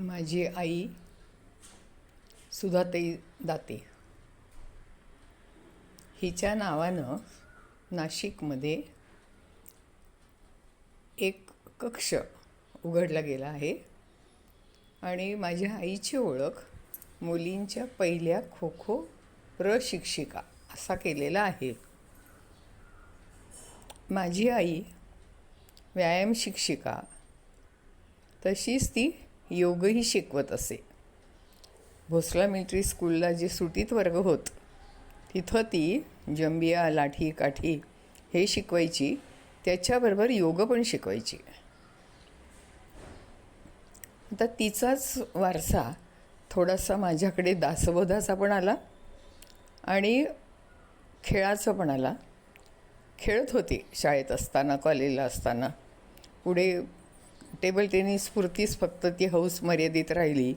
माझी आई सुधाताई दाते. हिच्या नावानं नाशिकमध्ये एक कक्ष उघडला गेला आहे आणि माझ्या आईची ओळख मुलींच्या पहिल्या खो खो प्रशिक्षिका असा केलेला आहे. माझी आई व्यायाम शिक्षिका. तशीच ती योगही शिकवत असे. भोसला मिलिटरी स्कूलला जे सुटीत वर्ग होत तिथं ती जंबिया लाठी काठी हे शिकवायची त्याच्याबरोबर योग पण शिकवायची. आता तिचाच वारसा थोडासा माझ्याकडे दासबोधाचा पण आला आणि खेळाचा पण आला. खेळत होते शाळेत असताना कॉलेजला असताना. पुढे टेबल टेनिस पुरतीच फक्त ती हौस मर्यादित राहिली.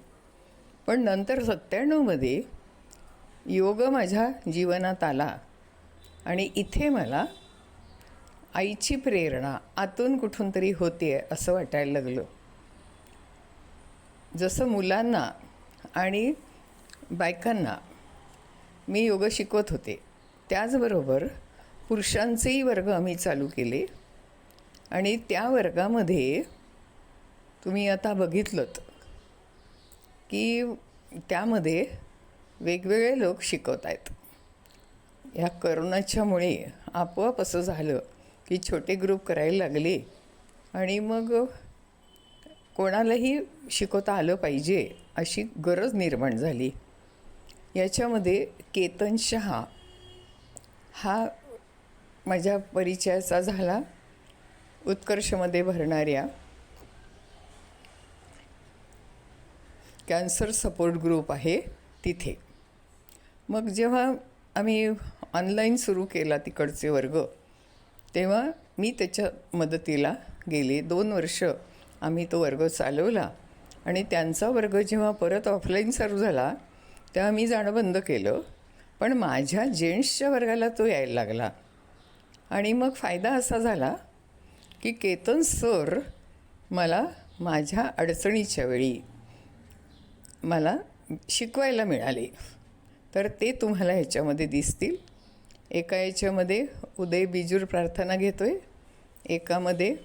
पण नंतर सत्त्याण्णवमध्ये योग माझ्या जीवनात आला. आणि इथे मला आईची प्रेरणा आतून कुठून तरी होते असं वाटायला लागलं. जसं मुलांना आणि बायकांना मी योग शिकवत होते त्याचबरोबर पुरुषांचेही वर्ग आम्ही चालू केले. आणि त्या वर्गामध्ये तुम्ही आता बघितलं की त्यामध्ये वेगवेगळे लोक शिकवत आहेत. ह्या करोनाच्यामुळे आपोआप असं झालं की छोटे ग्रुप करायला लागले आणि मग कोणालाही शिकवता आलं पाहिजे अशी गरज निर्माण झाली. याच्यामध्ये केतन शहा हा माझ्या परिचयाचा झाला. उत्कर्षमध्ये भरणाऱ्या कॅन्सर सपोर्ट ग्रुप आहे तिथे. मग जेव्हा आम्ही ऑनलाईन सुरू केला तिकडचे वर्ग तेव्हा मी त्याच्या मदतीला गेले. दोन वर्ष आम्ही तो वर्ग चालवला आणि त्यांचा वर्ग जेव्हा परत ऑफलाईन सुरू झाला तेव्हा मी जाणं बंद केलं. पण माझ्या जेंट्सच्या वर्गाला तो यायला लागला. आणि मग फायदा असा झाला की केतन सर मला माझ्या अडचणीच्या वेळी मला शिकवायला मिळाले. तर ते तुम्हाला ह्याच्यामध्ये दिसतील. एका याच्यामध्ये उदय बिजूर प्रार्थना घेतो आहे एकामध्ये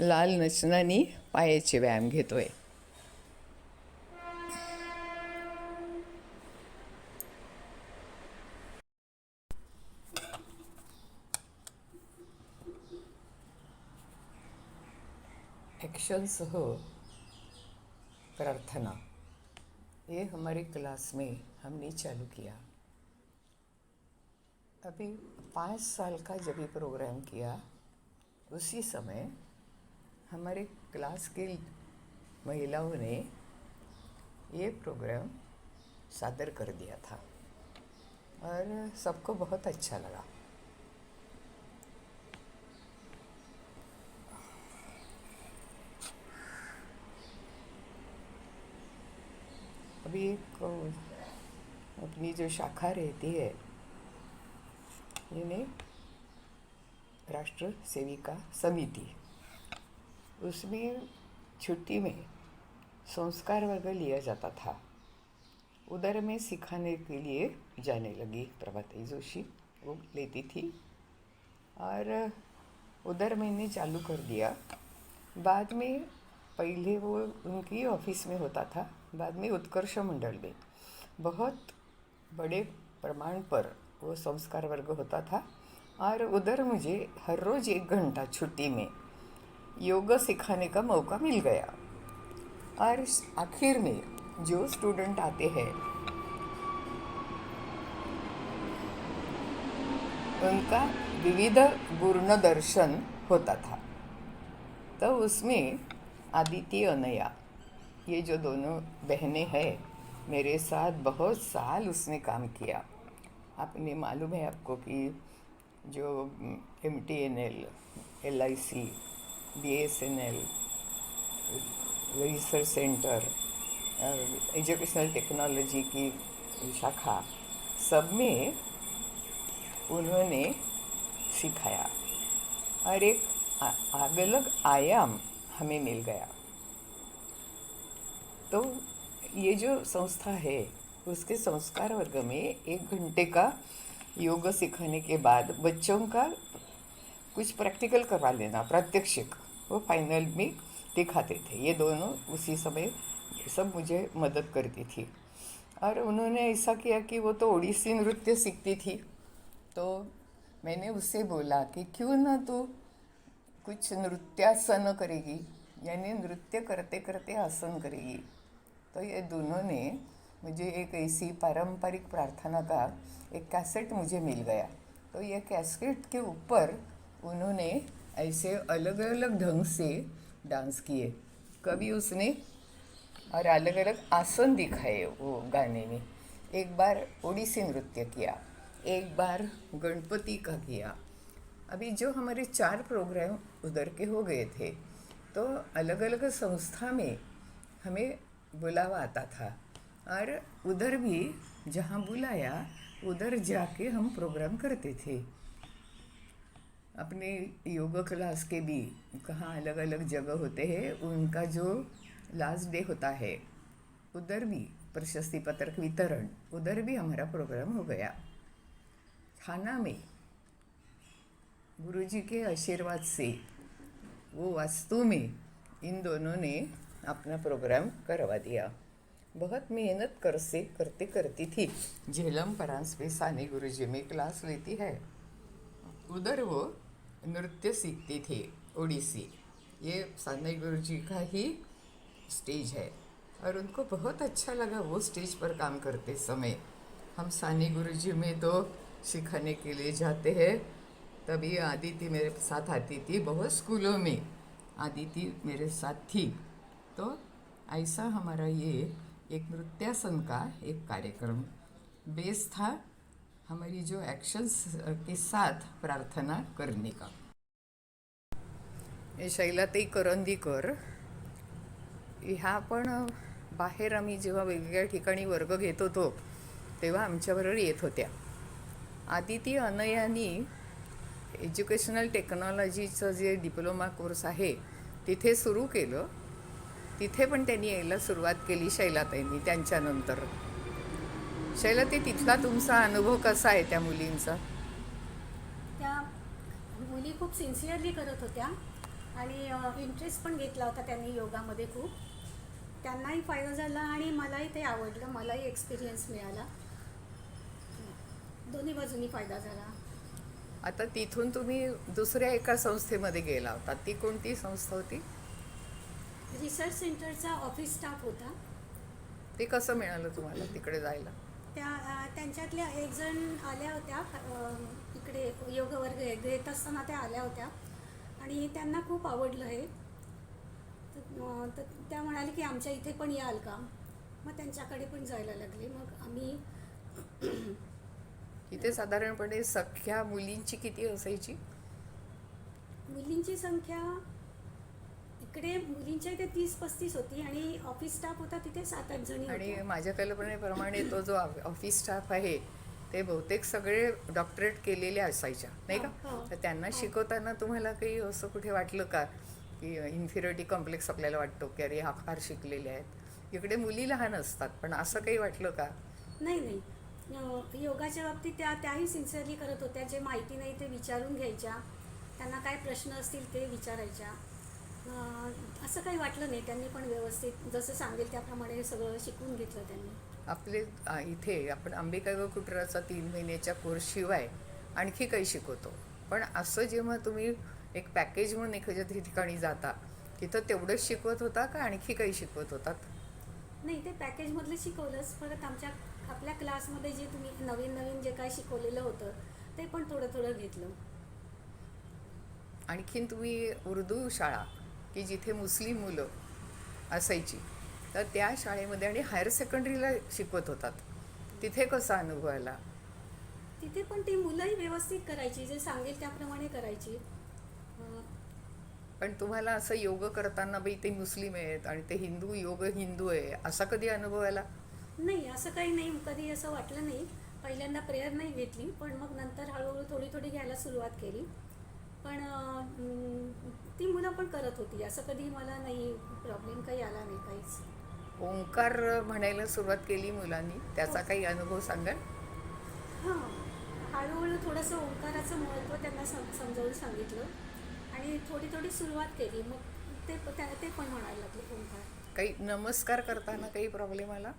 लाल नचनानी पायाचे व्यायाम घेतो आहे ॲक्शनसह प्रार्थना. ये हमारे क्लास में हमने चालू किया। अभी पाँच साल का जब ये प्रोग्राम किया, उसी समय हमारे क्लास की महिलाओं ने ये प्रोग्राम सादर कर दिया था। और सबको बहुत अच्छा लगा। अभी एक अपनी जो शाखा रहती है इन्हें राष्ट्र सेविका समिति उसमें छुट्टी में संस्कार वर्ग लिया जाता था। उधर में सिखाने के लिए जाने लगी प्रभाती जोशी, वो लेती थी। और उधर मैंने चालू कर दिया। बाद में पहले वो उनकी ऑफ़िस में होता था। बाद में उत्कर्ष मंडल में बहुत बड़े प्रमाण पर वो संस्कार वर्ग होता था और उधर मुझे हर रोज़ एक घंटा छुट्टी में योग सिखाने का मौका मिल गया। और आखिर में जो स्टूडेंट आते हैं, उनका विविध गुर्ण दर्शन होता था। तो उसमें आदित्य, अनया ये जो दोनों बहनें हैं, मेरे साथ बहुत साल उसने काम किया। आपने मालूम है आपको कि जो M T N L L I C B S N L research centre educational technology की शाखा, सब में उन्होंने सिखाया। और एक अलग आयाम हमें मिल गया। तो ये जो संस्था है उसके संस्कार वर्ग में एक घंटे का योग सिखाने के बाद बच्चों का कुछ प्रैक्टिकल करवा लेना प्रात्यक्षिक वो फाइनल में दिखाते थे। ये दोनों उसी समय सब मुझे मदद करती थी। और उन्होंने ऐसा किया कि वो तो ओडिसी नृत्य सीखती थी। तो मैंने उससे बोला कि क्यों ना तू कुछ नृत्यासन करेगी यानी नृत्य करते करते आसन करेगी। तो ये दोनों ने मुझे एक ऐसी पारंपरिक प्रार्थना का एक कैसेट मुझे मिल गया। तो ये कैसेट के ऊपर उन्होंने ऐसे अलग अलग ढंग से डांस किए। कभी उसने और अलग अलग आसन दिखाए वो गाने में। एक बार ओडिसी नृत्य किया, एक बार गणपति का किया। अभी जो हमारे चार प्रोग्राम उधर के हो गए थे तो अलग अलग संस्था में हमें बुलावा आता था। और उधर भी जहाँ बुलाया उधर जाके हम प्रोग्राम करते थे। अपने योग क्लास के भी कहाँ अलग अलग जगह होते हैं उनका जो लास्ट डे होता है उधर भी प्रशस्ति पत्रक वितरण उधर भी हमारा प्रोग्राम हो गया। खाना में गुरुजी के आशीर्वाद से वो वास्तु में इन दोनों ने अपना प्रोग्राम करवा दिया. बहुत मेहनत कर से करते करती थी. झेलम परांस में सानी गुरुजी में क्लास लेती है. उधर वो नृत्य सीखती थी, ओडिसी. ये सानी गुरु जी का ही स्टेज है. और उनको बहुत अच्छा लगा वो स्टेज पर काम करते समय. हम सानी गुरु जी में तो सिखाने के लिए जाते हैं. तभी आदिति मेरे साथ आती थी, बहुत स्कूलों में. आदिति मेरे साथ थी. तो ऐसा हमारा ये एक नृत्यासन का एक कार्यक्रम। बेस था हमारी जो एक्शंस के साथ प्रार्थना करने का। हे शैलाताई करंदीकर ह्या पण बाहेर आम्ही जेव्हा वेगवेगळ्या ठिकाणी वर्ग घेत होतो तेव्हा आमच्याबरोबर येत होत्या. आदिती अनयानी एज्युकेशनल टेक्नॉलॉजीचं जे डिप्लोमा कोर्स आहे तिथे सुरू केलं. तिथे पण त्यांनी यायला सुरुवात केली शैलाताईंनी त्यांच्यानंतर. शैलाताई तिथला तुमचा अनुभव कसा आहे त्या मुलींचा? त्या मुली खूप सिन्सिअरली करत होत्या आणि इंटरेस्ट पण घेतला होता त्यांनी योगामध्ये खूप. त्यांनाही फायदा झाला आणि मलाही ते आवडलं मलाही एक्सपिरियन्स मिळाला. दोन्ही बाजूनी फायदा झाला. आता तिथून तुम्ही दुसऱ्या एका संस्थेमध्ये गेला होता. ती कोणती संस्था होती? रिसर्च सेंटरचा ऑफिस स्टाफ होता. ते कसं मिळालं तुम्हाला तिकडे जायला? त्या अ, त्यांच्यातल्या एक जण आल्या होत्या अ, इकडे योग वर्ग घेत असताना त्या आल्या होत्या. आणि त्यांना खूप आवडलं हे. तर अ, तर त्या म्हणाले की आमच्या इथे पण याल का? मग त्यांच्याकडे पण जायला लागले. मग आम्ही इथे साधारणपणे सख्या मुलींची किती असायची? मुलींची संख्या इकडे मुलींच्या इथे तीस पस्तीस होती आणि ऑफिस स्टाफ होता तिथे सात आठ जणी आणि. माझ्या कल्पनेप्रमाणे तो जो ऑफ- ऑफिस स्टाफ आहे ते बहुतेक सगळे डॉक्टरेट केलेले असायच्या नाही हो, का? हो. तर त्यांना हो. शिकवताना तुम्हाला काही असं कुठे वाटलं का? की इन्फिरिटी कॉम्प्लेक्स आपल्याला वाटतो की अरे हा फार शिकलेले आहेत. इकडे मुली लहान असतात पण असं काही वाटलं का? नाही नाही. योगाच्या बाबतीत त्या त्याही सिन्सिअरली करत होत्या. जे माहिती नाही ते विचारून घ्यायच्या. त्यांना काय प्रश्न असतील ते विचारायच्या. असं काही वाटलं नाही. त्यांनी पण व्यवस्थित जसं सांगेल त्याप्रमाणे सगळं शिकवून घेतलं त्यांनी. आपले आ, इथे आपण अंबिका कुटराचा तीन महिन्याच्या कोर्स शिवाय आणखी काही शिकवतो. पण असं जेव्हा तुम्ही एक पॅकेज म्हणून एखाद्या ठिकाणी जाता तिथं तेवढंच शिकवत होता का आणखी काही शिकवत होतात? नाही ते पॅकेजमधलं शिकवलंच. परत आमच्या आपल्या क्लासमध्ये जे तुम्ही नवीन नवीन जे काय शिकवलेलं होतं ते पण थोडं थोडं घेतलं. आणखीन तुम्ही उर्दू शाळा की जिथे मुस्लिम मुलं असायची तर त्या शाळेमध्ये आणि हायर सेकंडरीला शिकवत होतात. तिथे कसा अनुभव आला? तिथे पण ती मुलंही व्यवस्थित करायची जे सांगेल त्याप्रमाणे करायची. पण तुम्हाला असं योग करताना बाई ते मुस्लिम आहेत आणि ते हिंदू योग हिंदू आहे असा कधी अनुभव आला? नाही असं काही नाही कधी असं वाटलं नाही. पहिल्यांदा प्रेयर नाही घेतली पण मग नंतर हळूहळू थोडी थोडी घ्यायला सुरुवात केली. पण ती मुलं पण करत होती. असं कधी मला नाही प्रॉब्लेम काही आला नाही काहीच. ओंकार म्हणायला सुरुवात केली मुलांनी. त्याचा काही अनुभव सांगाल? हां. हळूहळू थोडंसं ओंकाराचं महत्त्व त्यांना सम समजावून सांगितलं. आणि थोडी थोडी सुरुवात केली. मग ते ते पण म्हणायला लागले ओंकार. काही नमस्कार करताना काही प्रॉब्लेम आला?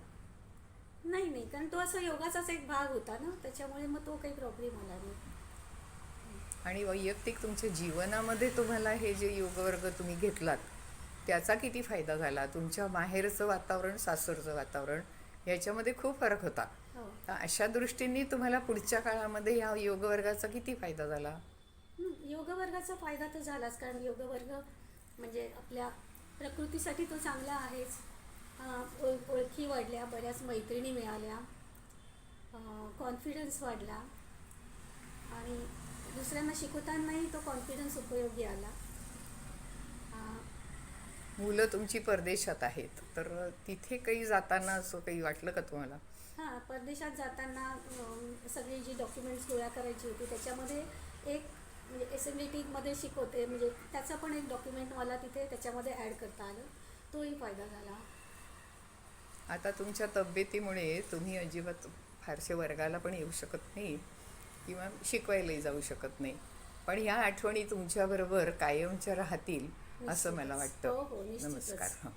नाही नाही. कारण तो असं योगाचाच एक भाग होता ना. त्याच्यामुळे मग तो काही प्रॉब्लेम आला नाही. आणि वैयक्तिक तुमच्या जीवनामध्ये तुम्हाला हे जे योगवर्ग तुम्ही घेतलात त्याचा किती फायदा झाला? तुमच्या माहेरचं वातावरण सासरचं वातावरण याच्यामध्ये खूप फरक होता. हो. अशा दृष्टीने तुम्हाला पुढच्या काळामध्ये या योगवर्गाचा किती फायदा झाला? योगवर्गाचा फायदा तर झालाच कारण योगवर्ग म्हणजे आपल्या प्रकृतीसाठी तो चांगला आहेच. ओळखी वाढल्या बऱ्याच मैत्रिणी मिळाल्या कॉन्फिडन्स वाढला आणि दुसऱ्यांना शिकवतानाही तो कॉन्फिडन्स उपयोगी आला. मुलं तुमची परदेशात आहेत तर तिथे काही जाताना असं काही वाटलं का तुम्हाला? हां परदेशात जाताना सगळी जी डॉक्युमेंट्स गोळा करायची होती त्याच्यामध्ये एक म्हणजे एस एम डी टीमध्ये शिकवते म्हणजे त्याचा पण एक डॉक्युमेंट मला तिथे त्याच्यामध्ये ॲड करता आलं. तोही फायदा झाला. आता तुमच्या तब्येतीमुळे तुम्ही अजिबात फारसे वर्गाला पण येऊ शकत नाही. किंवा शिकवायलाही जाऊ शकत नाही. पण ह्या आठवणी तुमच्याबरोबर कायमच्या राहतील असं मला. वाटतं. हो, हो. नमस्कार. हं.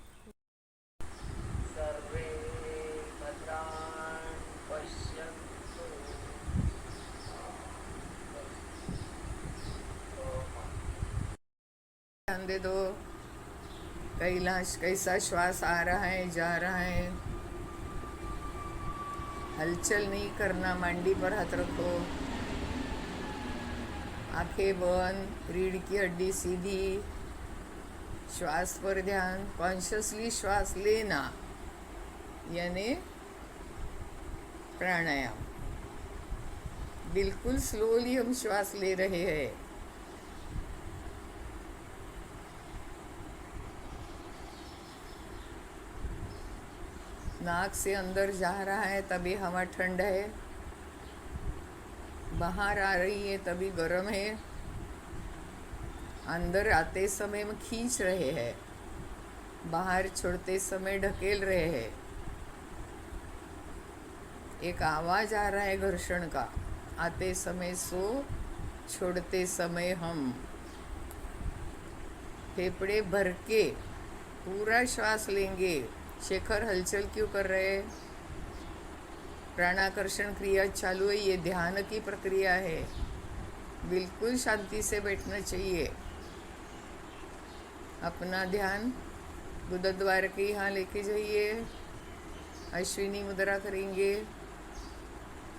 दे दो। कैलाश कैसा श्वास आ रहा है जा रहा है। हलचल नहीं करना मांडी पर हाथ रखो। आँखें बंद, रीढ़ की हड्डी सीधी, श्वास पर ध्यान कॉन्शियसली श्वास लेना, यानी प्राणायाम। बिल्कुल स्लोली हम श्वास ले रहे हैं। नाक से अंदर जा रहा है, तभी हवा ठंड है। बाहर आ रही है, तभी गर्म है। अंदर आते समय में खींच रहे हैं। बाहर छोड़ते समय ढकेल रहे हैं। एक आवाज़ आ रहा है घर्षण का। आते समय सो, छोड़ते समय हम। फेफड़े भर के पूरा श्वास लेंगे। शेखर हलचल क्यों कर रहे हैं? प्राणाकर्षण क्रिया चालू है, ये ध्यान की प्रक्रिया है। बिल्कुल शांति से बैठना चाहिए। अपना ध्यान गुदद्वार के यहाँ लेके जाइए। अश्विनी मुद्रा करेंगे।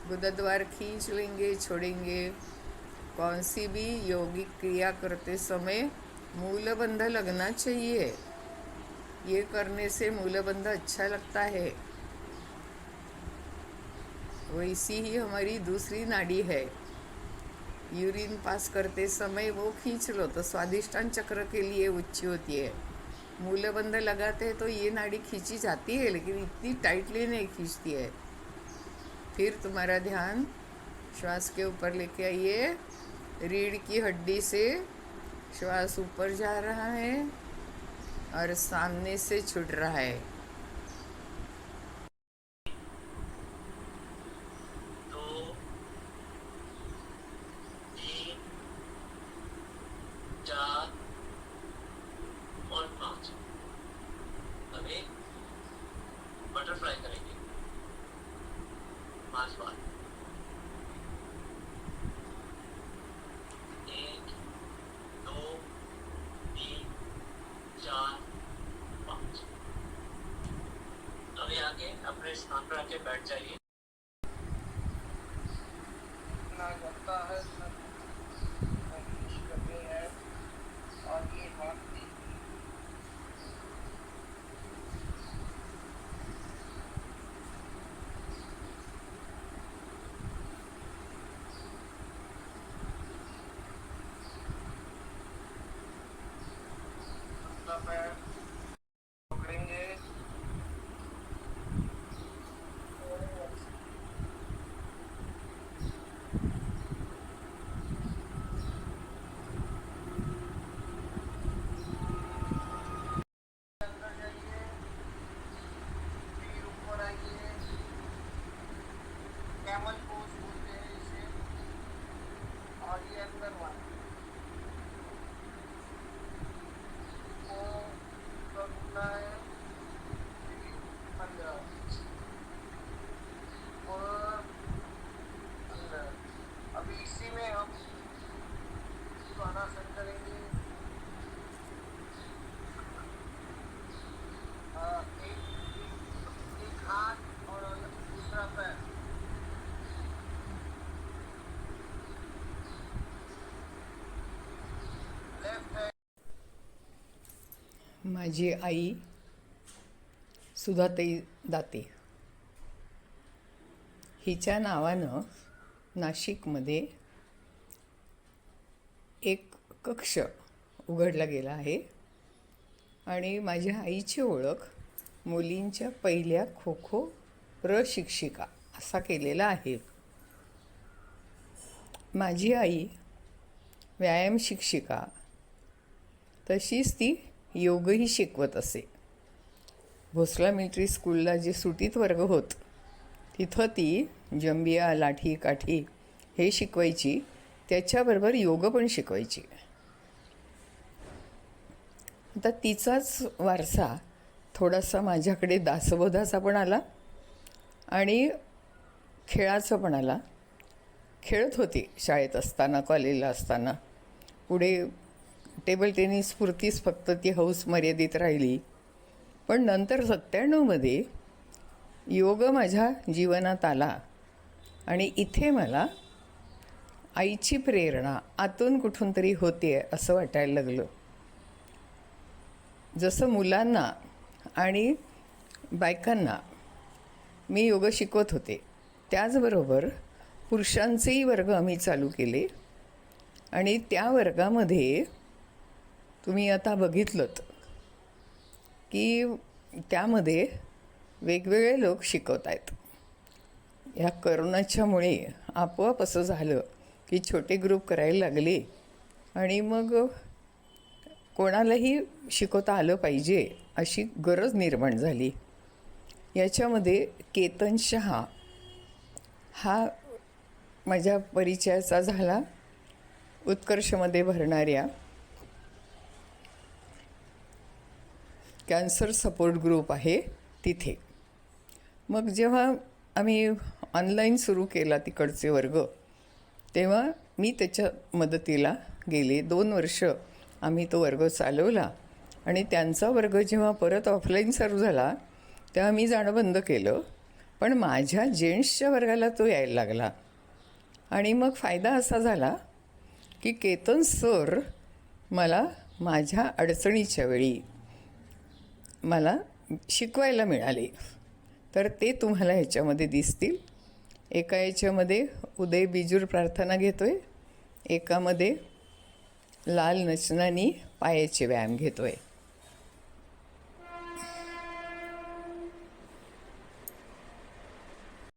गुदद्वार खींच लेंगे, छोड़ेंगे। कौन सी भी योगिक क्रिया करते समय मूलबंध लगना चाहिए। ये करने से मूलबंध अच्छा लगता है। वैसी ही हमारी दूसरी नाड़ी है। यूरिन पास करते समय वो खींच लो तो स्वादिष्टान चक्र के लिए उच्च होती है। मूलबंध लगाते हैं तो ये नाड़ी खींची जाती है, लेकिन इतनी टाइटली नहीं खींचती है। फिर तुम्हारा ध्यान श्वास के ऊपर लेके आइए। रीढ़ की हड्डी से श्वास ऊपर जा रहा है और सामने से छुट रहा है। आके अपने पर आके बैठ जाइए। Number one. माझी आई सुधाताई दाते. हिच्या नावानं नाशिकमध्ये एक कक्ष उघडला गेला आहे आणि माझ्या आईची ओळख मुलींच्या पहिल्या खो खो प्रशिक्षिका असा केलेला आहे. माझी आई व्यायाम शिक्षिका. तशीच ती योगही शिकवत असे. भोसला मिलिटरी स्कूलला जे सुटीत वर्ग होत तिथं ती जंबिया लाठी काठी हे शिकवायची त्याच्याबरोबर योग पण शिकवायची. आता तिचाच वारसा थोडासा माझ्याकडे दासबोधाचा पण आला आणि खेळाचा पण आला. खेळत होते शाळेत असताना कॉलेजला असताना. पुढे टेबल टेनिस पुरतीच फक्त ती हौस मर्यादित राहिली. पण नंतर सत्त्याण्णवमध्ये योग माझ्या जीवनात आला. आणि इथे मला आईची प्रेरणा आतून कुठून तरी होते असं वाटायला लागलं. जसं मुलांना आणि बायकांना मी योग शिकवत होते त्याचबरोबर पुरुषांचेही वर्ग आम्ही चालू केले. आणि त्या वर्गामध्ये तुम्ही आता बघितलं की त्यामध्ये वेगवेगळे लोक शिकवत आहेत. ह्या करोनाच्यामुळे आपोआप असं झालं की छोटे ग्रुप करायला लागले आणि मग कोणालाही शिकवता आलं पाहिजे अशी गरज निर्माण झाली. याच्यामध्ये केतन शहा हा माझ्या परिचयाचा झाला. उत्कर्षमध्ये भरणाऱ्या कॅन्सर सपोर्ट ग्रुप आहे तिथे. मग जेव्हा आम्ही ऑनलाईन सुरू केला तिकडचे वर्ग तेव्हा मी त्याच्या मदतीला गेले. दोन वर्ष आम्ही तो वर्ग चालवला आणि त्यांचा वर्ग जेव्हा परत ऑफलाईन सुरू झाला तेव्हा मी जाणं बंद केलं. पण माझ्या जेंट्सच्या वर्गाला तो यायला लागला. आणि मग फायदा असा झाला की केतन सर मला माझ्या अडचणीच्या वेळी मला शिकवायला मिळाले. तर ते तुम्हाला ह्याच्यामध्ये दिसतील. एका याच्यामध्ये उदय बिजूर प्रार्थना घेतो आहे एकामध्ये लाल नचनानी पायाचे व्यायाम घेतो आहे